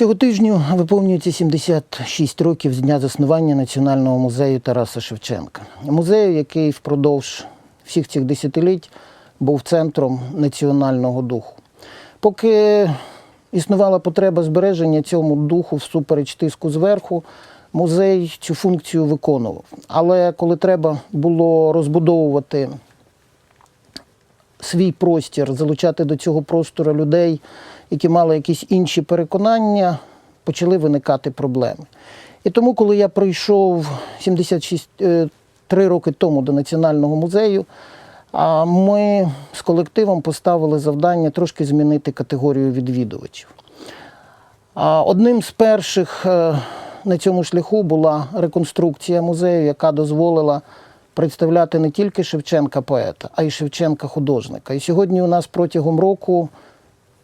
Цього тижня виповнюється 76 років з дня заснування Національного музею Тараса Шевченка. Музею, який впродовж всіх цих десятиліть був центром національного духу. Поки існувала потреба збереження цьому духу всупереч тиску зверху, музей цю функцію виконував. Але коли треба було розбудовувати свій простір, залучати до цього простору людей, які мали якісь інші переконання, почали виникати проблеми. І тому, коли я прийшов 76 е, роки тому до Національного музею, ми з колективом поставили завдання трошки змінити категорію відвідувачів. Одним з перших е, на цьому шляху була реконструкція музею, яка дозволила представляти не тільки Шевченка поета, а й Шевченка художника. І сьогодні у нас протягом року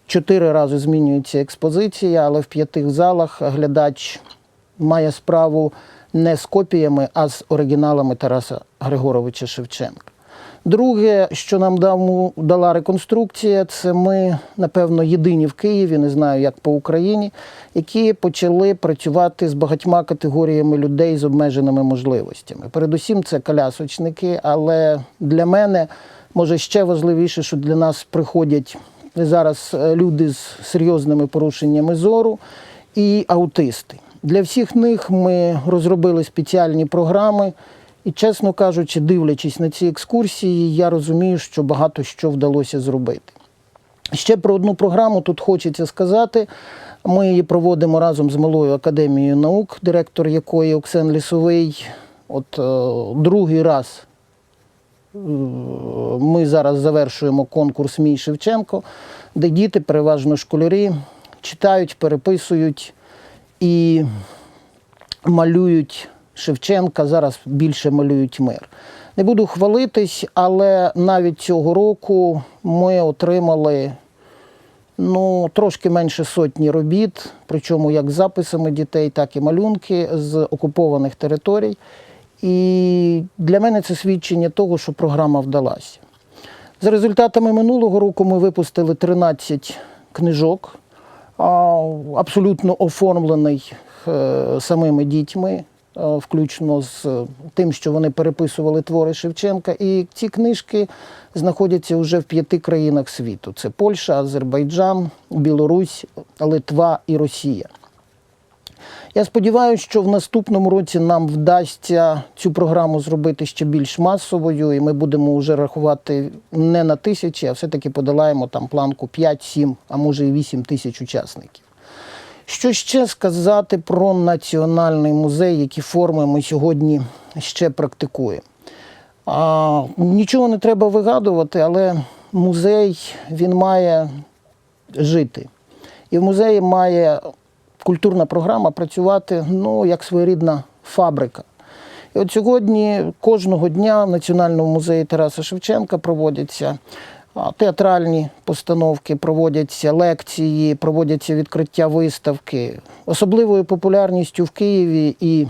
чотири рази змінюється експозиція, але в п'яти залах глядач має справу не з копіями, а з оригіналами Тараса Григоровича Шевченка. Друге, що нам дала реконструкція, це ми, напевно, єдині в Києві, не знаю, як по Україні, які почали працювати з багатьма категоріями людей з обмеженими можливостями. Передусім, це колясочники, але для мене може ще важливіше, що для нас приходять зараз е, люди з серйозними порушеннями зору і аутисти. Для всіх них ми розробили спеціальні програми. І, чесно кажучи, дивлячись на ці екскурсії, я розумію, що багато що вдалося зробити. Ще про одну програму тут хочеться сказати. Ми її проводимо разом з Малою академією наук, директор якої Оксен Лісовий. От е, другий раз е, ми зараз завершуємо конкурс Мій Шевченко, де діти, переважно школярі, читають, переписують і малюють Шевченка, зараз більше малюють мир. Не буду хвалитись, але навіть цього року ми отримали ну, трошки менше сотні робіт, причому як записами дітей, так і малюнки з окупованих територій. І для мене це свідчення того, що програма вдалася. За результатами минулого року ми випустили 13 книжок, абсолютно оформлений е, самими дітьми, е, включно з тим, що вони переписували твори Шевченка. І ці книжки знаходяться вже в п'яти країнах світу: це Польща, Азербайджан, Білорусь, Литва і Росія. Я сподіваюся, що в наступному році нам вдасться цю програму зробити ще більш масовою, і ми будемо вже рахувати не на тисячі, а все-таки подолаємо там планку 5-7, а може і 8 тисяч учасників. Що ще сказати про національний музей, які форми ми сьогодні ще практикуємо? А, нічого не треба вигадувати, але музей він має жити. І в музеї має культурна програма працювати ну, як своєрідна фабрика. І от сьогодні кожного дня в Національному музеї Тараса Шевченка проводяться театральні постановки, проводяться лекції, проводяться відкриття виставки. Особливою популярністю в Києві і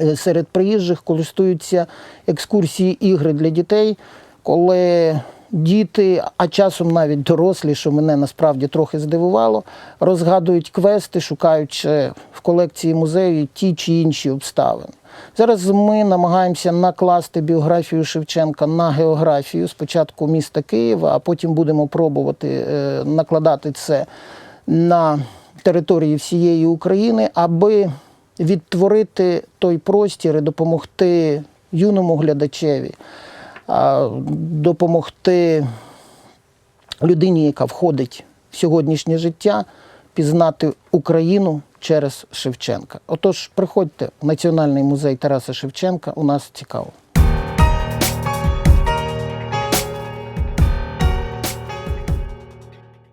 е, серед приїжджих користуються екскурсії ігри для дітей, коли діти, а часом навіть дорослі, що мене насправді трохи здивувало, розгадують квести, шукаючи в колекції музею ті чи інші обставини. Зараз ми намагаємося накласти біографію Шевченка на географію спочатку міста Києва, а потім будемо пробувати е, накладати це на території всієї України, аби відтворити той простір і допомогти юному глядачеві, допомогти людині, яка входить в сьогоднішнє життя, пізнати Україну через Шевченка. Отож, приходьте в Національний музей Тараса Шевченка, у нас цікаво.